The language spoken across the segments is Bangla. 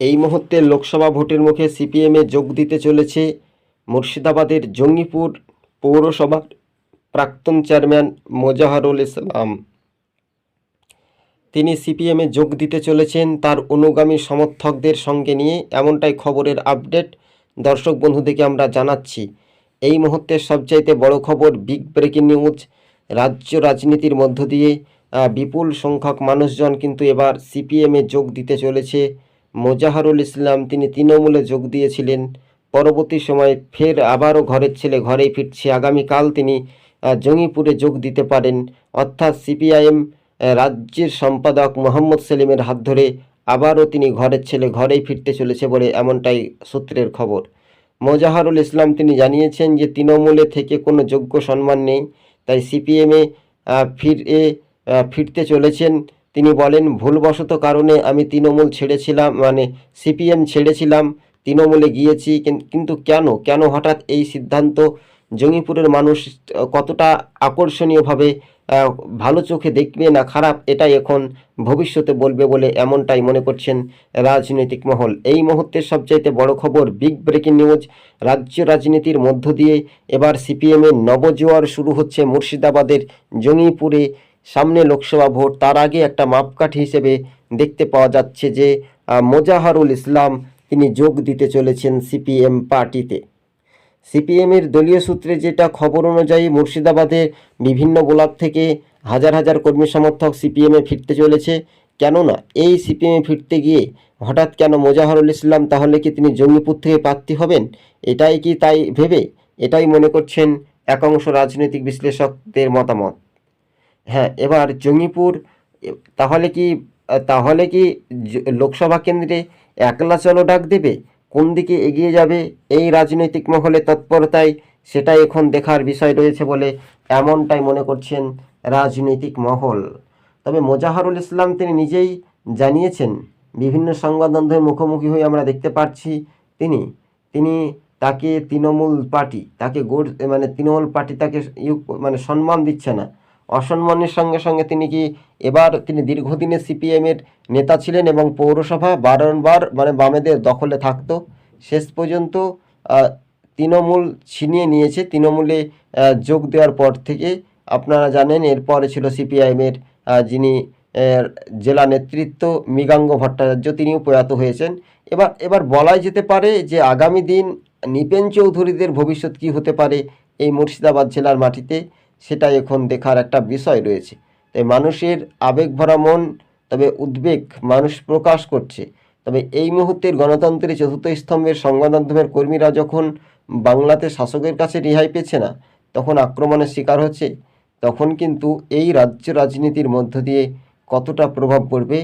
এই মুহূর্তে লোকসভা ভোটের মুখে সিপিএমে যোগ দিতে চলেছে মুর্শিদাবাদের জঙ্গিপুর পৌরসভার প্রাক্তন চেয়ারম্যান মোজাহারুল ইসলাম। তিনি সিপিএমে যোগ দিতে চলেছেন তার অনুগামী সমর্থকদের সঙ্গে নিয়ে এমনটাই খবরের আপডেট। দর্শক বন্ধুদেরকে আমরা জানাচ্ছি, এই মুহূর্তের সবচাইতে বড় খবর বিগ ব্রেকিং নিউজ। রাজ্য রাজনীতির মধ্য দিয়ে বিপুল সংখ্যক মানুষজন কিন্তু এবার সিপিএমে যোগ দিতে চলেছে। মোজাহারুল ইসলাম তিনি তৃণমূলে যোগ দিয়েছিলেন। পরবর্তী সময়ে ফের আবারও ঘরের ছেলে ঘরেই ফিরছে। আগামীকাল তিনি জঙ্গিপুরে যোগ দিতে পারেন। অর্থাৎ সিপিআইএম রাজ্যের সম্পাদক মোহাম্মদ সেলিমের হাত ধরে আবারও তিনি ঘরের ছেলে ঘরেই ফিরতে চলেছে বলে এমনটাই সূত্রের খবর। মোজাহারুল ইসলাম তিনি জানিয়েছেন যে, তৃণমূলে থেকে কোনো যোগ্য সম্মান নেই। তাই সিপিএমে ফিরে ফিরতে চলেছেন। তিনি বলেন, ভুলবশত কারণে আমি তৃণমূল ছেড়েছিলাম মানে সিপিএম ছেড়েছিলাম, তৃণমূলে গিয়েছি, কিন- কিন্তু কেন? কেন হঠাৎ এই সিদ্ধান্ত? জঙ্গিপুরের মানুষ কতটা আকর্ষণীয়ভাবে ভালো চোখে দেখবে না খারাপ, এটাই এখন ভবিষ্যতে বলবে বলে এমনটাই মনে করছেন রাজনৈতিক মহল। এই মুহূর্তের সবচাইতে বড় খবর, বিগ ব্রেকিং নিউজ, রাজ্য রাজনীতির মধ্য দিয়ে এবার সিপিএমের নবজোয়ার শুরু হচ্ছে মুর্শিদাবাদের জঙ্গিপুরে। সামনে লোকসভা ভোট, তার আগে একটা মাপকাঠি হিসেবে দেখতে পাওয়া যাচ্ছে যে মোজাহারুল ইসলাম তিনি যোগ দিতে চলেছেন সিপিএম পার্টিতে। সিপিএমের দলীয় সূত্রে যেটা খবর অনুযায়ী মুর্শিদাবাদে বিভিন্ন ব্লক থেকে হাজার হাজার কর্মী সমর্থক সিপিএমে ফিরতে চলেছে। কেননা, এই সিপিএমে ফিরতে গিয়ে হঠাৎ কেন মোজাহারুল ইসলাম, তাহলে কি তিনি জঙ্গিপুর থেকে প্রার্থী হবেন? এটাই কি তাই ভেবে, এটাই মনে করছেন একাংশ রাজনৈতিক বিশ্লেষকদের মতামত। হ্যাঁ এবার জঙ্গিপুর তাহলে কি তাহলে কি লোকসভা কেন্দ্রে একলা চলো ডাক দেবে? কোন দিকে এগিয়ে যাবে? এই রাজনৈতিক মহলে তৎপরতায় সেটা এখন দেখার বিষয় রয়েছে বলে এমনটাই মনে করছেন রাজনৈতিক মহল। তবে মোজাহারুল ইসলাম তিনি নিজেই জানিয়েছেন, বিভিন্ন সংবাদ মাধ্যমের মুখোমুখি হয়ে আমরা দেখতে পাচ্ছি তিনি তিনি তাকে তৃণমূল পার্টি, তাকে গোড় মানে তৃণমূল পার্টি তাকে মানে সম্মান দিচ্ছে না। অসম্মানের সঙ্গে সঙ্গে তিনি কি এবার তিনি দীর্ঘদিনের সিপিএমের নেতা ছিলেন এবং পৌরসভা বারংবার মানে বামেদের দখলে থাকতো? শেষ পর্যন্ত তৃণমূল ছিনিয়ে নিয়েছে। তৃণমূলে যোগ দেওয়ার পর থেকে আপনারা জানেন, এরপরে ছিল সিপিআইএমের যিনি জেলা নেতৃত্ব মৃগাঙ্গ ভট্টাচার্য, তিনিও প্রয়াত হয়েছেন। এবার এবার বলাই যেতে পারে যে আগামী দিন নিপেন চৌধুরীদের ভবিষ্যৎ কী হতে পারে এই মুর্শিদাবাদ জেলার মাটিতে? সেটা এখন দেখার একটা বিষয় রয়েছে। তাই মানুষের আবেগ ভরা মন, তবে উদ্বেগ মানুষ প্রকাশ করছে। তবে এই মুহূর্তের গণতন্ত্রের চতুর্থ স্তম্ভের সংবাদ মাধ্যমের কর্মীরা যখন বাংলাতে শাসকের কাছে রেহাই পেছে না, তখন আক্রমণের শিকার হচ্ছে। তখন কিন্তু এই রাজ্য রাজনীতির মধ্য দিয়ে কতটা প্রভাব পড়বে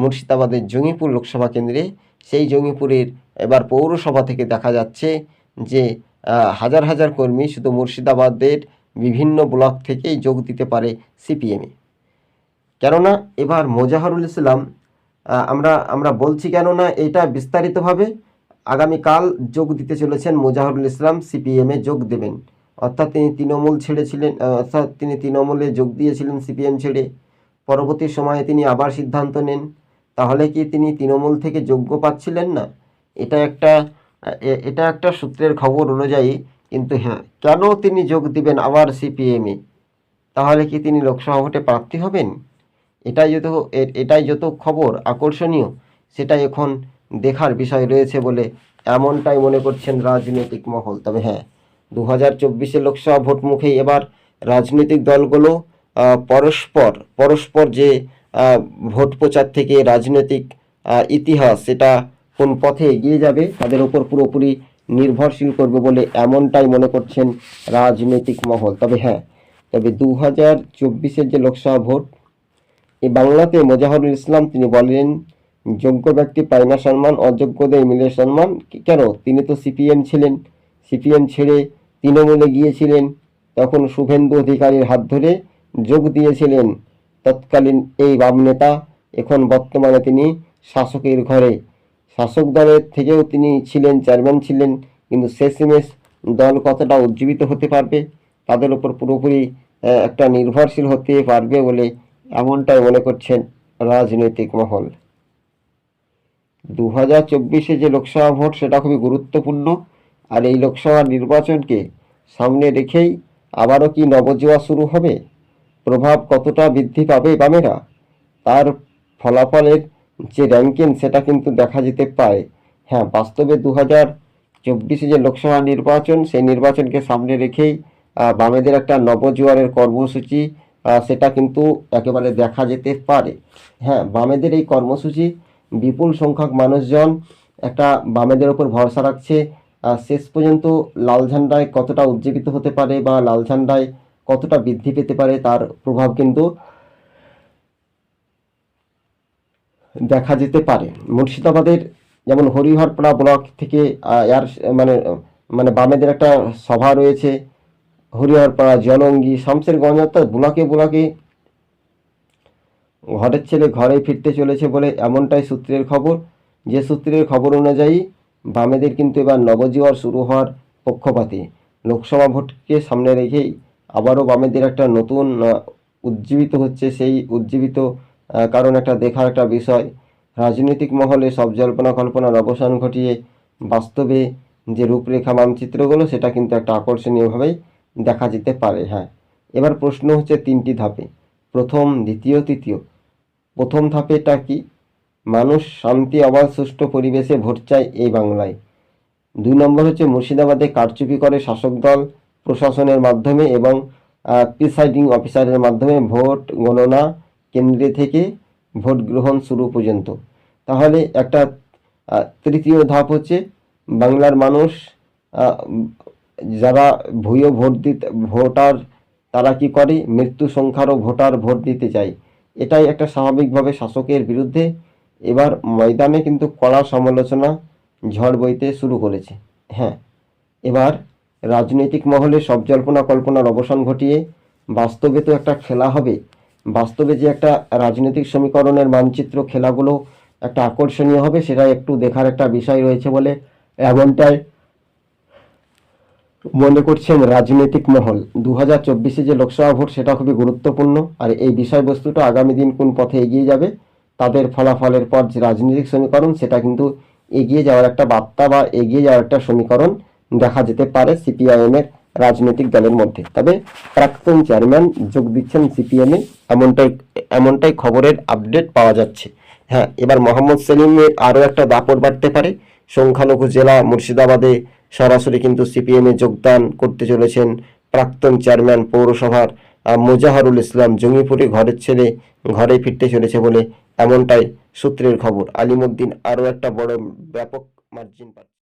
মুর্শিদাবাদের জঙ্গিপুর লোকসভা কেন্দ্রে, সেই জঙ্গিপুরের এবার পৌরসভা থেকে দেখা যাচ্ছে যে হাজার হাজার কর্মী শুধু মুর্শিদাবাদের বিভিন্ন ব্লক থেকেই যোগ দিতে পারে সিপিএমে কেননা এবার মোজাহারুল ইসলাম আমরা আমরা বলছি কেননা এটা বিস্তারিতভাবে আগামীকাল যোগ দিতে চলেছেন মোজাহারুল ইসলাম সিপিএমে যোগ দেবেন। অর্থাৎ তিনি তৃণমূল ছেড়েছিলেন অর্থাৎ তিনি তৃণমূলে যোগ দিয়েছিলেন সিপিএম ছেড়ে। পরবর্তী সময়ে তিনি আবার সিদ্ধান্ত নেন। তাহলে কি তিনি তৃণমূল থেকে যোগ্য পাচ্ছিলেন না? এটা একটা এটা একটা সূত্রের খবর অনুযায়ী কিন্তু হ্যাঁ কেন তিনি যোগ দিবেন আবার সিপিএমে তাহলে কি তিনি লোকসভা ভোটে প্রার্থী হবেন? এটাই যত এটাই যত খবর আকর্ষণীয় সেটা এখন দেখার বিষয় রয়েছে বলে এমনটাই মনে করছেন রাজনৈতিক মহল। তবে হ্যাঁ দু হাজার চব্বিশে লোকসভা ভোট মুখেই এবার রাজনৈতিক দলগুলো পরস্পর পরস্পর যে ভোট প্রচার থেকে রাজনৈতিক ইতিহাস, সেটা কোন পথে এগিয়ে যাবে, তাদের উপর পুরোপুরি নির্ভরশীল করবে বলে এমনটাই মনে করছেন রাজনৈতিক মহল। তবে হ্যাঁ তবে দু হাজার চব্বিশের যে লোকসভা ভোট এই বাংলাতে মোজাহারুল ইসলাম তিনি বলেন, যোগ্য ব্যক্তি পায় না সম্মান অযোগ্যদের মিলে সম্মান। কেন? তিনি তো সিপিএম ছিলেন। সিপিএম ছেড়ে তৃণমূলে গিয়েছিলেন। তখন শুভেন্দু অধিকারীর হাত ধরে যোগ দিয়েছিলেন তৎকালীন এই বাম নেতা। এখন বর্তমানে তিনি শাসকের ঘরে। শাসক দলের থেকেও তিনি ছিলেন চেয়ারম্যান ছিলেন, কিন্তু শেষমেশ দল কতটা উজ্জীবিত হতে পারবে, তাদের উপর পুরোপুরি একটা নির্ভরশীল হতে পারবে বলে এমনটাই মনে করছেন রাজনৈতিক মহল। দু হাজার চব্বিশে যে লোকসভা ভোট সেটা খুবই গুরুত্বপূর্ণ, আর এই লোকসভা নির্বাচনকে সামনে রেখেই আবারও কি নবজোয়া শুরু হবে? প্রভাব কতটা বৃদ্ধি পাবে বামেরা? তার ফলাফলের যে র্যাঙ্কিং সেটা কিন্তু দেখা যেতে পারে। হ্যাঁ বাস্তবে দু হাজার চব্বিশে যে লোকসভা নির্বাচন, সেই নির্বাচনকে সামনে রেখেই বামেদের একটা নবজোয়ারের কর্মসূচি সেটা কিন্তু একেবারে দেখা যেতে পারে। হ্যাঁ বামেদের এই কর্মসূচি, বিপুল সংখ্যক মানুষজন একটা বামেদের ওপর ভরসা রাখছে। শেষ পর্যন্ত লাল ঝান্ডায় কতটা উজ্জীবিত হতে পারে বা লাল ঝান্ডায় কতটা বৃদ্ধি পেতে পারে তার প্রভাব কিন্তু দেখা যেতে পারে। মুর্শিদাবাদের যেমন হরিহরপাড়া ব্লক থেকে আহ, এর মানে মানে বামেদের একটা সভা রয়েছে। হরিহরপাড়া জলঙ্গি শামসেরগঞ্জ অর্থাৎ ব্লকে ব্লকে ঘরের ছেলে ঘরে ফিরতে চলেছে বলে এমনটাই সূত্রের খবর। যে সূত্রের খবর অনুযায়ী বামেদের কিন্তু এবার নবজীবন শুরু হওয়ার পক্ষপাতী। লোকসভা ভোটকে সামনে রেখেই আবারও বামেদের একটা নতুন উজ্জীবিত হচ্ছে সেই উজ্জীবিত কারণ একটা দেখার একটা বিষয়, রাজনৈতিক মহলে সব জল্পনা কল্পনার অবসান ঘটিয়ে বাস্তবে যে রূপরেখা মানচিত্রগুলো, সেটা কিন্তু একটা আকর্ষণীয়ভাবেই দেখা যেতে পারে। হ্যাঁ এবার প্রশ্ন হচ্ছে তিনটি ধাপে। প্রথম, দ্বিতীয়, তৃতীয়। প্রথম ধাপেটা কি? মানুষ শান্তি অবাধ সুষ্ঠু পরিবেশে ভোট চায় এই বাংলায়। দুই নম্বর হচ্ছে মুর্শিদাবাদে কারচুপি করে শাসক দল প্রশাসনের মাধ্যমে এবং প্রিসাইডিং অফিসারের মাধ্যমে ভোট গণনা কেন্দ্রে থেকে ভোট গ্রহণ শুরু পর্যন্ত। তাহলে একটা তৃতীয় ধাপ হচ্ছে বাংলার মানুষ যারা ভুয়ো ভোট দিতে, ভোটার তারা কি করে? মৃত্যু সংখ্যারও ভোটার ভোট দিতে চায়। এটাই একটা স্বাভাবিকভাবে শাসকের বিরুদ্ধে এবার ময়দানে কিন্তু কড়া সমালোচনা, ঝড় বইতে শুরু করেছে। হ্যাঁ এবার রাজনৈতিক মহলে সব জল্পনা কল্পনার অবসান ঘটিয়ে বাস্তবে তো একটা খেলা হবে। বাস্তবে যে একটা রাজনৈতিক সমীকরণের মানচিত্র খেলাগুলো একটা আকর্ষণীয় হবে সেটা একটু দেখার একটা বিষয় রয়েছে বলে এমনটাই মনে করছেন রাজনৈতিক মহল। দু হাজার চব্বিশে যে লোকসভা ভোট, সেটা খুবই গুরুত্বপূর্ণ। আর এই বিষয়বস্তুটা আগামী দিন কোন পথে এগিয়ে যাবে, তাদের ফলাফলের পর যে রাজনৈতিক সমীকরণ, সেটা কিন্তু এগিয়ে যাওয়ার একটা বার্তা বা এগিয়ে যাওয়ার একটা সমীকরণ দেখা যেতে পারে সিপিআইএম এর রাজনৈতিক দলের মধ্যে। তবে প্রাক্তন চেয়ারম্যান যোগ দিচ্ছেন সিপিএম এমনটাই এমনটাই খবরের আপডেট পাওয়া যাচ্ছে। হ্যাঁ এবার মোহাম্মদ সেলিমের আরও একটা দাপট বাড়তে পারে। সংখ্যালঘু জেলা মুর্শিদাবাদে সরাসরি কিন্তু সিপিএমে যোগদান করতে চলেছেন প্রাক্তন চেয়ারম্যান পৌরসভার মোজাহারুল ইসলাম। জঙ্গিপুরে ঘরের ছেলে ঘরে ফিরতে চলেছে বলে এমনটাই সূত্রের খবর। আলিমুদ্দিন আরও একটা বড় ব্যাপক মার্জিন পাচ্ছে।